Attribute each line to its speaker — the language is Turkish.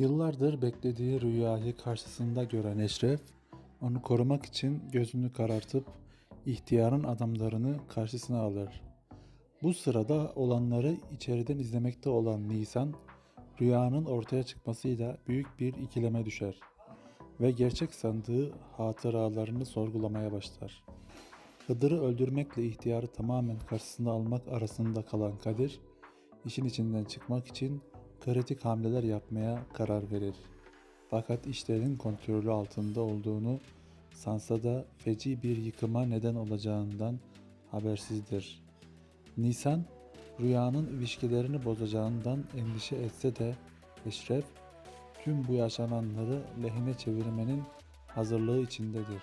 Speaker 1: Yıllardır beklediği rüyayı karşısında gören Eşref, onu korumak için gözünü karartıp ihtiyarın adamlarını karşısına alır. Bu sırada olanları içeriden izlemekte olan Nisan, rüyanın ortaya çıkmasıyla büyük bir ikileme düşer ve gerçek sandığı hatıralarını sorgulamaya başlar. Hıdır'ı öldürmekle ihtiyarı tamamen karşısına almak arasında kalan Kadir, işin içinden çıkmak için kritik hamleler yapmaya karar verir. Fakat işlerin kontrolü altında olduğunu sansa da feci bir yıkıma neden olacağından habersizdir. Nisan, rüyanın ilişkilerini bozacağından endişe etse de Eşref, tüm bu yaşananları lehine çevirmenin hazırlığı içindedir.